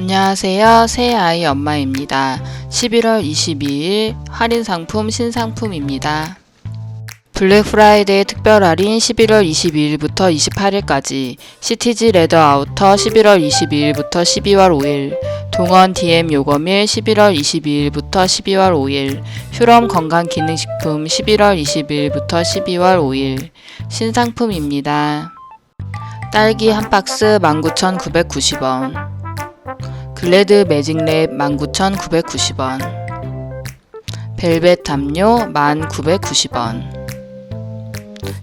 안녕하세요. 새 아이 엄마입니다. 11월 22일 할인 상품 신상품입니다. 블랙 프라이데이 특별 할인 11월 22일부터 28일까지 시티지 레더 아우터 11월 22일부터 12월 5일 동원 DM 요거밀 11월 22일부터 12월 5일 휴럼 건강기능식품 11월 22일부터 12월 5일 신상품입니다. 딸기 한 박스 19,990원 글래드 매직랩 19,990원. 벨벳 담요 1,990원.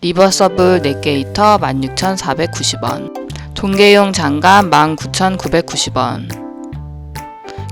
리버서블 넷게이터 16,490원. 동계용 장갑 19,990원.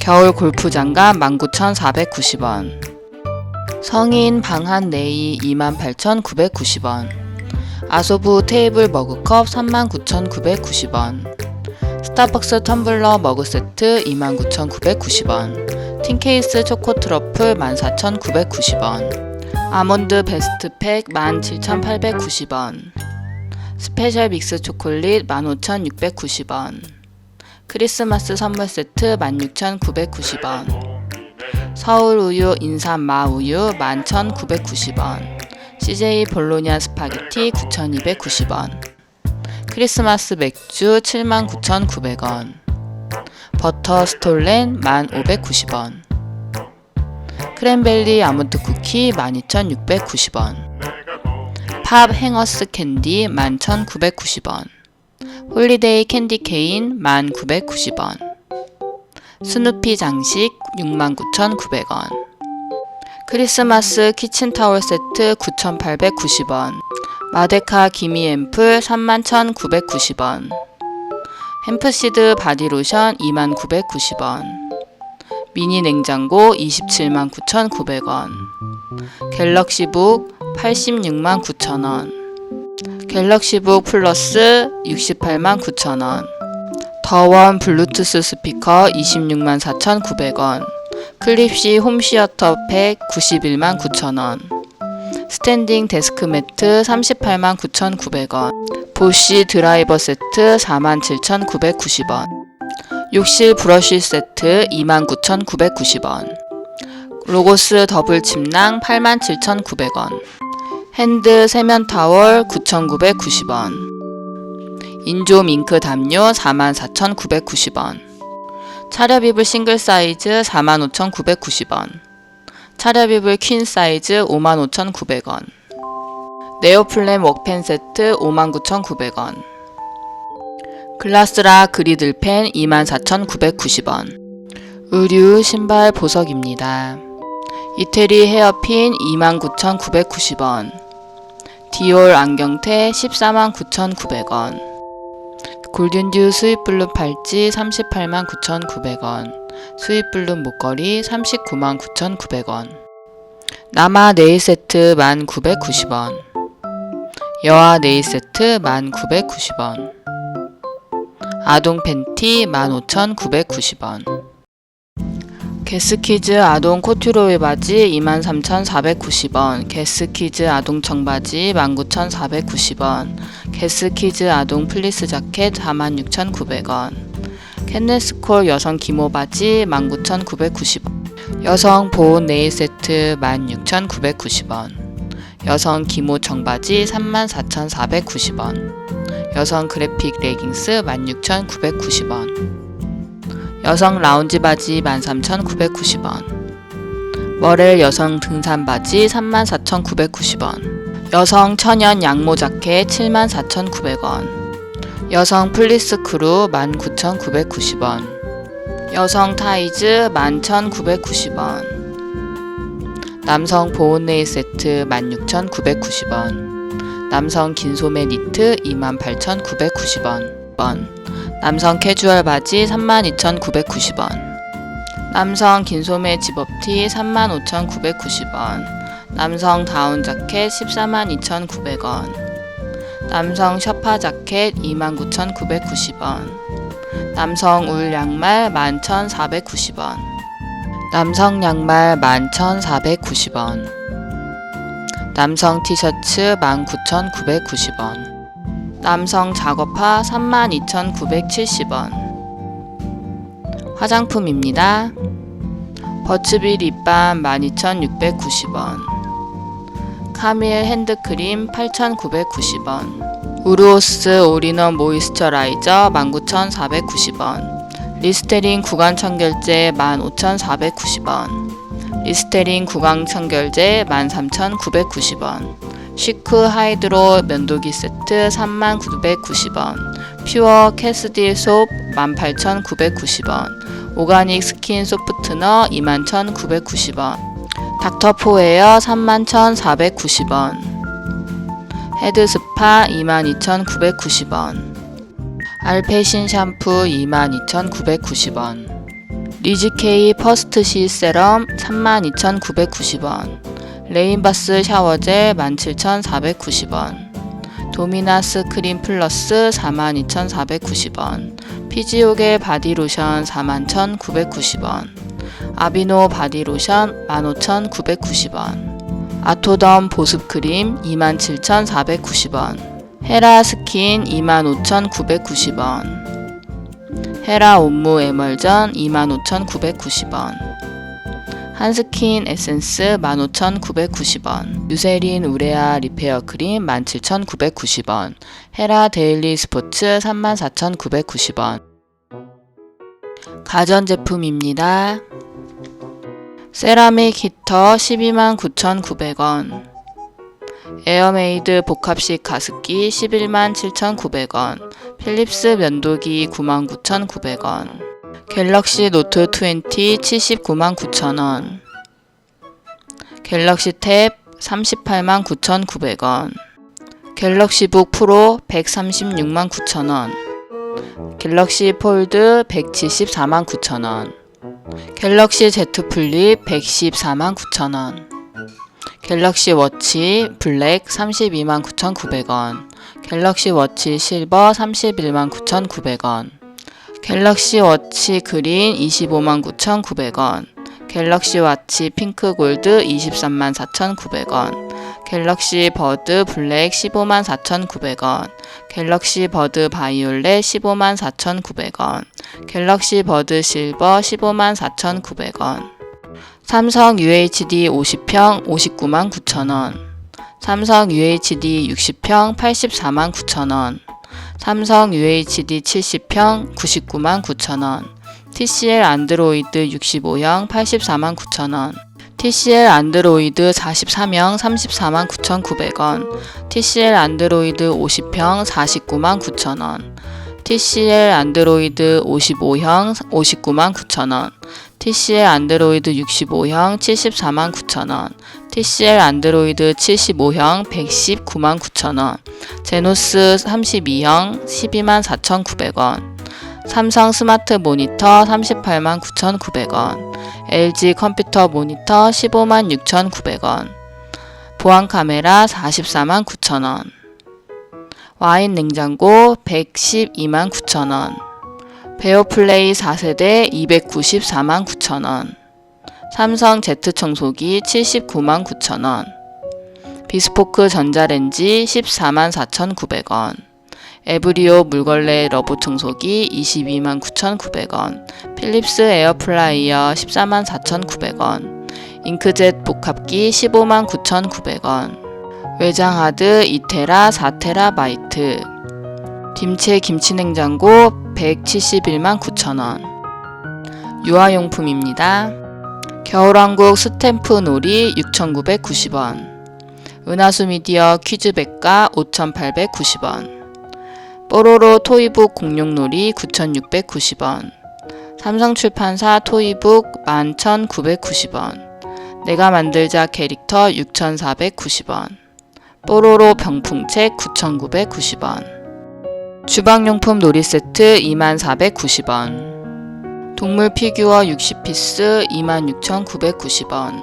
겨울 골프 장갑 19,490원. 성인 방한 네이 28,990원. 아소부 테이블 머그컵 39,990원 스타벅스 텀블러 머그 세트 29,990원 틴케이스 초코 트러플 14,990원 아몬드 베스트 팩 17,890원 스페셜 믹스 초콜릿 15,690원 크리스마스 선물 세트 16,990원 서울 우유 인삼 마 우유 11,990원 CJ 볼로냐 스파게티 9,290원 크리스마스 맥주 79,900원. 버터 스톨렌 1,590원. 크랜벨리 아몬드 쿠키 12,690원. 팝 행어스 캔디 11,990원. 홀리데이 캔디 케인 1,990원. 스누피 장식 69,900원. 크리스마스 키친타월 세트 9,890원 마데카 기미 앰플 31,990원. 햄프시드 바디로션 2990원. 미니 냉장고 279,900원. 갤럭시북 869,000원. 갤럭시북 플러스 689,000원. 더원 블루투스 스피커 264,900원. 클립시 홈시어터 팩 919,000원 스탠딩 데스크 매트 389,900원 보쉬 드라이버 세트 47,990원 욕실 브러쉬 세트 29,990원 로고스 더블 침낭 87,900원 핸드 세면 타월 9,990원 인조 밍크 담요 44,990원 차렵 이불 싱글 사이즈 45,990원 차렵 이불 퀸 사이즈 55,900원. 네오플램 웍펜 세트 59,900원. 글라스라 그리들펜 24,990원. 의류 신발 보석입니다. 이태리 헤어핀 29,990원. 디올 안경테 149,900원 골든듀 스윗블룸 팔찌 389,900원 스윗블룸 목걸이 399,900원 남아 네일 세트 1,990원 여아 네일 세트 1,990원 아동 팬티 15,990원 게스키즈 아동 코튜로의 바지 23,490원 게스키즈 아동 청바지 19,490원 게스키즈 아동 플리스 자켓 46,900원 캔네스콜 여성 기모 바지 19,990원 여성 보온 네일 세트 16,990원 여성 기모 청바지 34,490원 여성 그래픽 레깅스 16,990원 여성 라운지 바지 13,990원. 머렐 여성 등산 바지 34,990원. 여성 천연 양모 자켓 74,900원. 여성 플리스 크루 19,990원. 여성 타이즈 11,990원. 남성 보온 네일 세트 16,990원. 남성 긴 소매 니트 28,990원 남성 캐주얼 바지 32,990원. 남성 긴 소매 집업티 35,990원. 남성 다운 자켓 142,900원. 남성 셔파 자켓 29,990원. 남성 울 양말 11,490원. 남성 양말 11,490원. 남성 티셔츠 19,990원 남성 작업화 32,970원 화장품입니다. 버츠비 립밤 12,690원. 카밀 핸드크림 8,990원. 우르오스 올인원 모이스처라이저 19,490원. 리스테린 구강 청결제 15,490원. 리스테린 구강 청결제 13,990원. 시크 하이드로 면도기 세트 39,990원. 퓨어 캐스디 솝 18,990원. 오가닉 스킨 소프트너 21,990원. 닥터포 에어 31,490원. 헤드스파 22,990원. 알페신 샴푸 22,990원. 리즈케이 퍼스트 시 세럼 32,990원. 레인바스 샤워젤 17,490원. 도미나스 크림 플러스 42,490원. 피지오겔 바디로션 41,990원. 아비노 바디로션 15,990원. 아토덤 보습크림 27,490원. 헤라 스킨 25,990원. 헤라 옴무 에멀전 25,990원. 한스킨 에센스 15,990원. 유세린 우레아 리페어 크림 17,990원. 헤라 데일리 스포츠 34,990원. 가전제품입니다. 세라믹 히터 129,900원. 에어메이드 복합식 가습기 117,900원. 필립스 면도기 99,900원. 갤럭시 노트 20 799,000원. 갤럭시 탭 389,900원. 갤럭시 북 프로 136,900원. 갤럭시 폴드 174,900원. 갤럭시 Z 플립 114,900원. 갤럭시 워치 블랙 329,900원. 갤럭시 워치 실버 319,900원. 갤럭시 워치 그린 259,900원. 갤럭시 워치 핑크 골드 234,900원. 갤럭시 버드 블랙 154,900원. 갤럭시 버드 바이올렛 154,900원. 갤럭시 버드 실버 154,900원. 삼성 UHD 50평 59만 9천원. 삼성 UHD 60평 84만 9천원. 삼성 UHD 70평 99만 9천원. TCL 안드로이드 65형 84만 9천원. TCL 안드로이드 43형 34만 9,900원. TCL 안드로이드 50평 49만 9천원. TCL 안드로이드 55형 59만 9천원. TCL 안드로이드 65형 74만 9천원. TCL 안드로이드 75형 119만 9천원. 제노스 32형 12만 4,900원. 삼성 스마트 모니터 38만 9,900원. LG 컴퓨터 모니터 15만 6,900원. 보안 카메라 44만 9천원. 와인 냉장고 112만 9천원. 베어플레이 4세대 294만 9천원. 삼성 Z 청소기 79만 9천원. 비스포크 전자레인지 14만 4,900원. 에브리오 물걸레 러브 청소기 22만 9,900원. 필립스 에어플라이어 14만 4,900원. 잉크젯 복합기 15만 9,900원. 외장 하드 2테라 4테라바이트. 김치 김치냉장고 171만 9천원. 유아용품입니다. 겨울왕국 스탬프 놀이 6,990원. 은하수 미디어 퀴즈백과 5,890원. 뽀로로 토이북 공룡놀이 9,690원. 삼성출판사 토이북 11,990원. 내가 만들자 캐릭터 6,490원. 뽀로로 병풍책 9,990원. 주방용품 놀이 세트 24,490원. 동물 피규어 60피스 26,990원.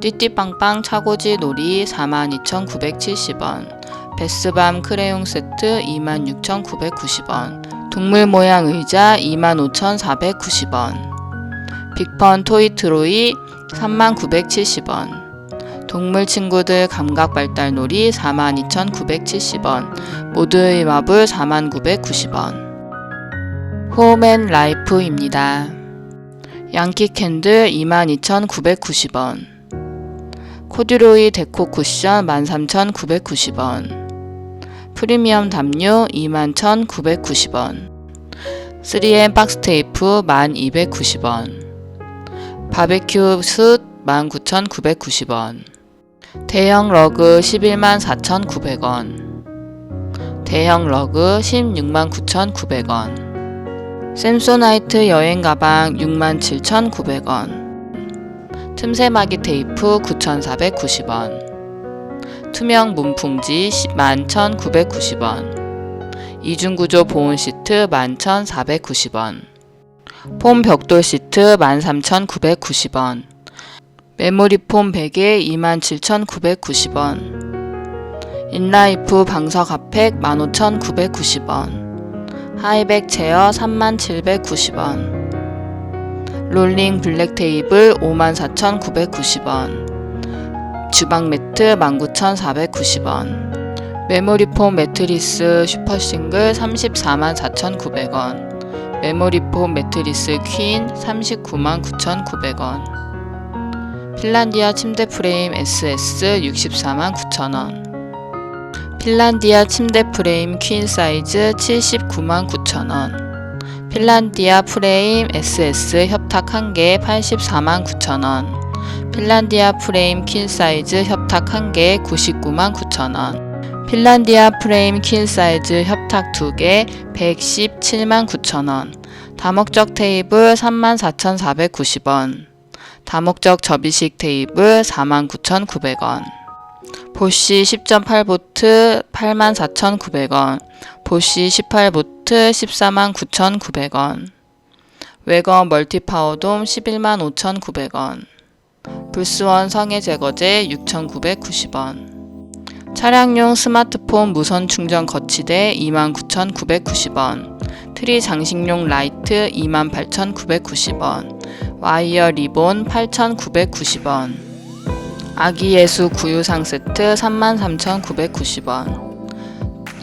띠띠빵빵 차고지 놀이 42,970원. 베스밤 크레용 세트 26,990원. 동물 모양 의자 25,490원. 빅펀 토이 트로이 3970원. 동물 친구들 감각 발달 놀이 42,970원. 모두의 마블 4990원. 홈앤 라이프입니다. 양키 캔들 22,990원. 코듀로이 데코 쿠션 13,990원. 프리미엄 담요 21,990원. 3M 박스 테이프 1290원. 바베큐 숯 19,990원. 대형 러그 114,900원. 대형 러그 169,900원. 샘소나이트 여행 가방 67,900원. 틈새 마기 테이프 9,490원. 투명 문풍지 11,990원. 이중구조 보온 시트 11,490원. 폼 벽돌 시트 13,990원. 메모리 폼 베개 27,990원. 인라이프 방석 핫팩 15,990원. 하이백 체어 3790원. 롤링 블랙 테이블 54,990원. 주방 매트 19,490원. 메모리 폼 매트리스 슈퍼싱글 344,900원. 메모리 폼 매트리스 퀸 399,900원. 핀란디아 침대 프레임 SS 649,000원. 핀란디아 침대 프레임 퀸 사이즈 799,000원. 핀란디아 프레임 SS 협탁 1개 849,000원. 핀란디아 프레임 퀸 사이즈 협탁 1개 999,000원. 핀란디아 프레임 퀸 사이즈 협탁 2개 1,179,000원. 다목적 테이블 34,490원. 다목적 접이식 테이블 49,900원. 보쉬 10.8보트 84,900원. 보쉬 18보트 149,900원. 웨건 멀티파워돔 115,900원. 불스원 성해 제거제 6,990원. 차량용 스마트폰 무선 충전 거치대 29,990원. 트리 장식용 라이트 28,990원. 와이어 리본 8,990원. 아기 예수 구유상 세트 33,990원.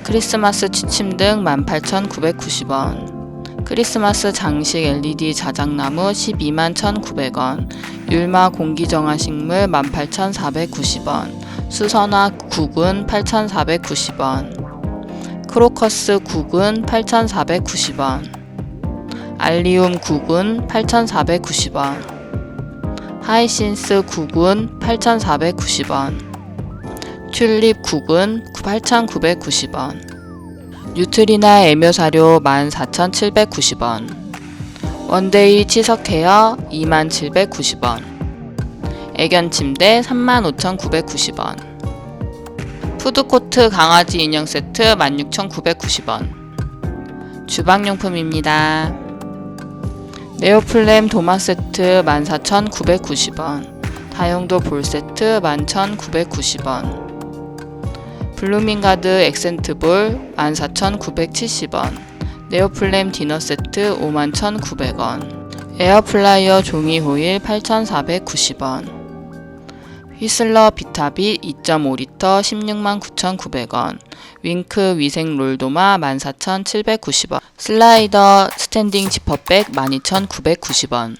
크리스마스 취침 등 18,990원. 크리스마스 장식 LED 자작나무 121,900원. 율마 공기정화식물 18,490원. 수선화 국은 8,490원. 크로커스 국은 8,490원. 알리움 국은 8,490원. 하이신스 국은 8,490원. 튤립 국은 8,990원. 뉴트리나 애묘 사료 14,790원. 원데이 치석 헤어 2790원. 애견 침대 35,990원. 푸드코트 강아지 인형 세트 16,990원. 주방용품입니다. 네오플렘 도마 세트 14,990원. 다용도 볼 세트 11,990원. 블루밍가드 액센트 볼 14,970원. 네오플렘 디너 세트 51,900원. 에어플라이어 종이 호일 8,490원. 휘슬러 비타빗 2.5리터 169,900원. 윙크 위생 롤도마 14,790원. 슬라이더 스탠딩 지퍼백 12,990원.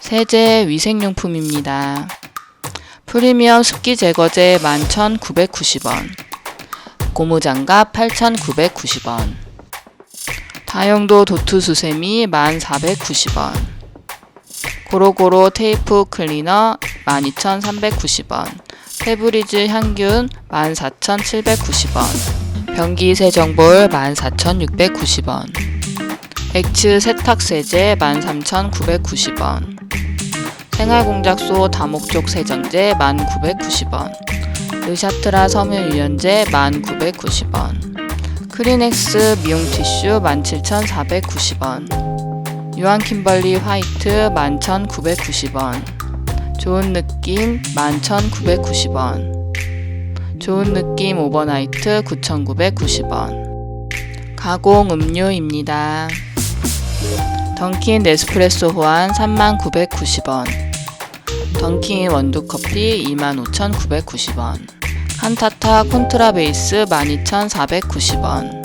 세제 위생용품입니다. 프리미엄 습기 제거제 11,990원. 고무장갑 8,990원. 다용도 도트 수세미 1,490원. 고로고로 테이프 클리너 12,390원. 페브리즈 향균 14,790원. 변기 세정볼 14,690원. 엑츠 세탁세제 13,990원. 생활공작소 다목적 세정제 1990원. 르샤트라 섬유유연제 1990원. 크리넥스 미용 티슈 17,490원. 유한 킴벌리 화이트 11,990원. 좋은 느낌 11,990원. 좋은 느낌 오버나이트 9,990원. 가공 음료입니다. 던킨 네스프레소 호환 3990원. 던킨 원두 커피 25,990원. 칸타타 콘트라 베이스 12,490원.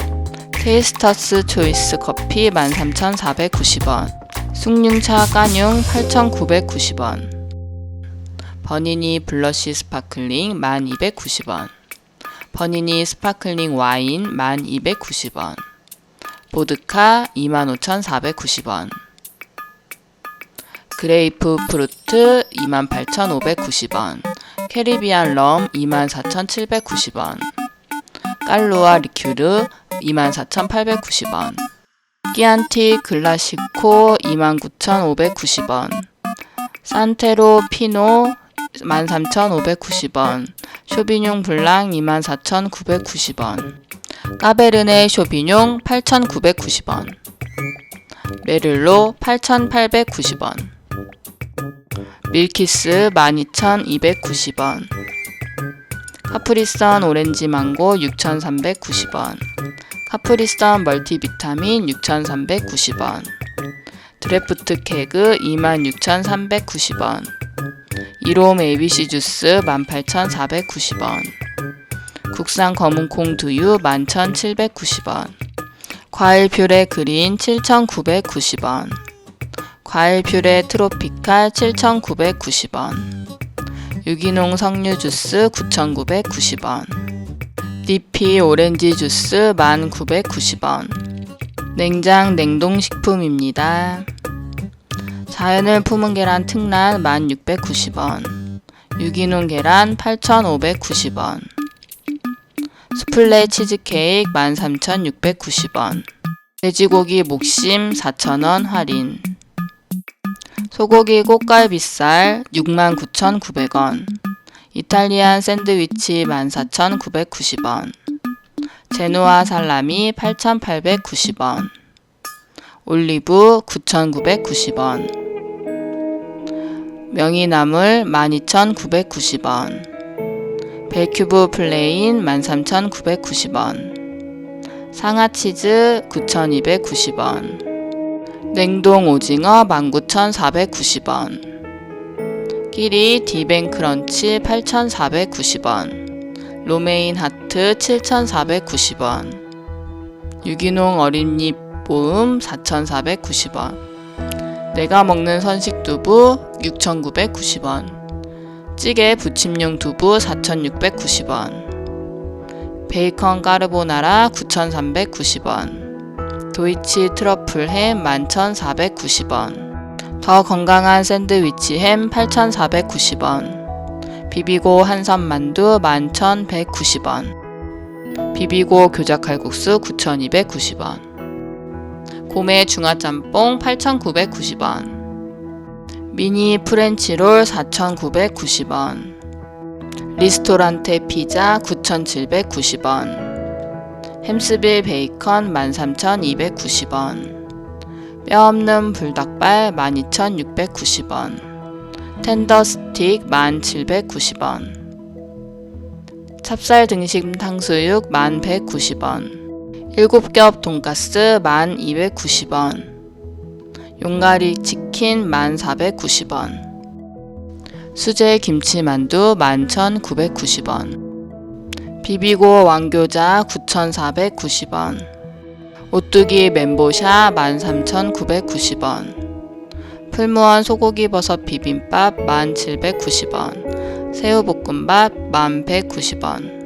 테이스터스 초이스 커피 13,490원. 숭늉차 까뇽 8,990원 버니니 블러쉬 스파클링 1,290원 버니니 스파클링 와인 1,290원 보드카 25,490원 그레이프 프루트 28,590원 캐리비안 럼 24,790원 깔루아 리큐르 24,890원. 끼안티 글라시코 29,590원. 산테로 피노 13,590원. 쇼비뇽 블랑 24,990원. 까베르네 쇼비뇽 8,990원. 메를로 8,890원. 밀키스 12,290원. 카프리선 오렌지 망고 6,390원 카프리선 멀티비타민 6,390원 드래프트 케그 26,390원 이롬 ABC 주스 18,490원 국산 검은콩 두유 11,790원 과일 퓨레 그린 7,990원 과일 퓨레 트로피칼 7,990원 유기농 석류 주스 9,990원 디피 오렌지 주스 1,990원. 냉장 냉동식품입니다. 자연을 품은 계란 특란 1,690원. 유기농 계란 8,590원. 수플레 치즈케이크 13,690원. 돼지고기 목심 4,000원 할인. 소고기 꽃갈비살 69,900원 이탈리안 샌드위치 14,990원 제누아 살라미 8,890원 올리브 9,990원 명이나물 12,990원 벨큐브 플레인 13,990원 상하치즈 9,290원 냉동 오징어 19,490원 끼리 디뱅 크런치 8,490원 로메인 하트 7,490원 유기농 어린잎 보음 4,490원 내가 먹는 선식 두부 6,990원 찌개 부침용 두부 4,690원 베이컨 까르보나라 9,390원 도이치 트러플 햄 11,490원 더 건강한 샌드위치 햄 8,490원 비비고 한선 만두 11,190원 비비고 교자 칼국수 9,290원 고메 중화 짬뽕 8,990원 미니 프렌치롤 4,990원 리스토란테 피자 9,790원 햄스빌 베이컨 13,290원 뼈 없는 불닭발 12,690원 텐더 스틱 1,790원 찹쌀 등심 탕수육 1,190원 7겹 돈가스 1,290원 용가리 치킨 1,490원 수제 김치만두 11,990원 비비고 왕교자 9,490원 오뚜기 멘보샤 13,990원. 풀무원 소고기 버섯 비빔밥 1,790원. 새우볶음밥 1,190원.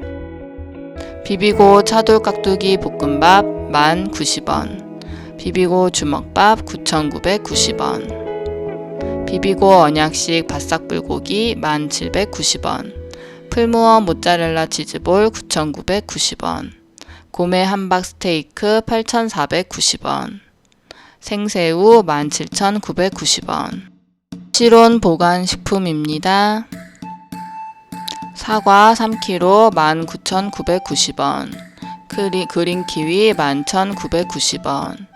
비비고 차돌깍두기 볶음밥 1,090원. 비비고 주먹밥 9,990원. 비비고 언약식 바싹불고기 1,790원. 풀무원 모짜렐라 치즈볼 9,990원 고메 함박 스테이크 8,490원 생새우 17,990원 실온 보관 식품입니다. 사과 3kg 19,990원 그리, 그린 키위 11,990원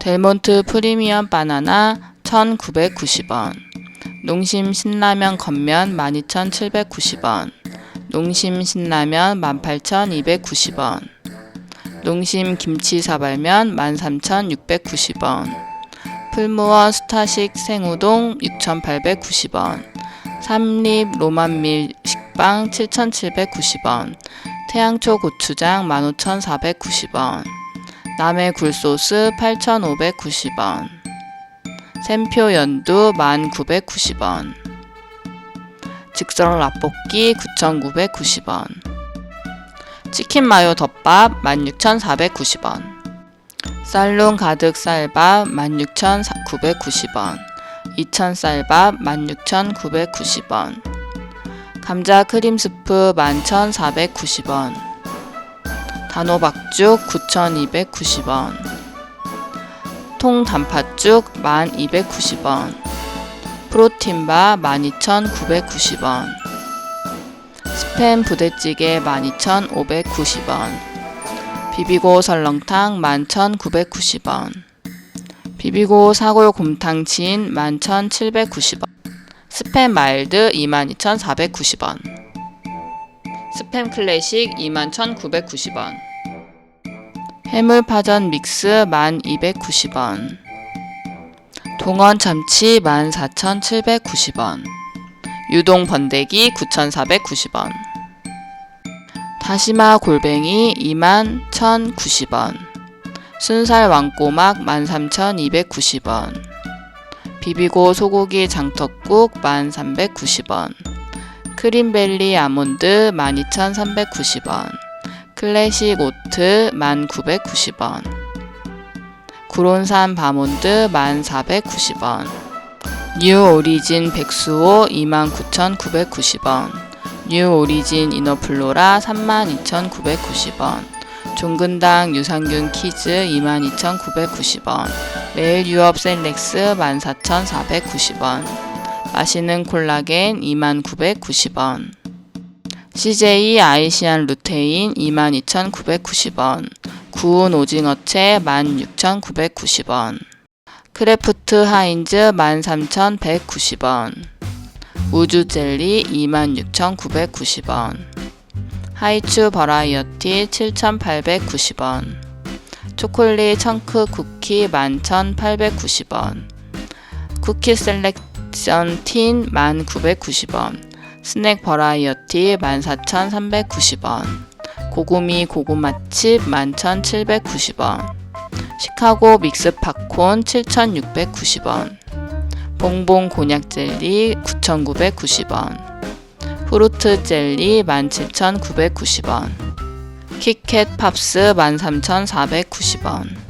델몬트 프리미엄 바나나 1,990원 농심 신라면 겉면 12,790원 농심 신라면 18,290원 농심 김치 사발면 13,690원. 풀무원 스타식 생우동 6,890원. 삼립 로만밀 식빵 7,790원. 태양초 고추장 15,490원. 남해 굴소스 8,590원. 샘표 연두 1990원. 즉석 라볶이 9,990원 치킨 마요 덮밥 16,490원. 쌀룬 가득 쌀밥 16,990원. 2,000 쌀밥 16,990원. 감자 크림 스프 11,490원. 단호박죽 9,290원. 통 단팥죽 1,290원. 프로틴바 12,990원 스팸 부대찌개 12,590원. 비비고 설렁탕 11,990원. 비비고 사골 곰탕진 11,790원. 스팸 마일드 22,490원. 스팸 클래식 21,990원. 해물파전 믹스 1290원. 동원 참치 14,790원 유동 번데기 9,490원. 다시마 골뱅이 21,090원. 순살 왕꼬막 13,290원. 비비고 소고기 장떡국 1,390원. 크림벨리 아몬드 12,390원. 클래식 오트 1,990원. 구론산 바몬드 1,490원 뉴 오리진 백수호 29,990원 뉴 오리진 이너플로라 32,990원. 종근당 유산균 키즈 22,990원. 레일 유업 셀렉스 14,490원. 마시는 콜라겐 2990원. CJ 아이시안 루테인 22,990원. 구운 오징어채 16,990원 크래프트 하인즈 13,190원. 우주 젤리 26,990원. 하이츄 버라이어티 7,890원. 초콜릿 청크 쿠키 11,890원. 쿠키 셀렉션 틴 1,990원. 스낵 버라이어티 14,390원. 고구미 고구마칩 11,790원 시카고 믹스 팝콘 7,690원 봉봉 곤약 젤리 9,990원 프루트 젤리 17,990원 키캣 팝스 13,490원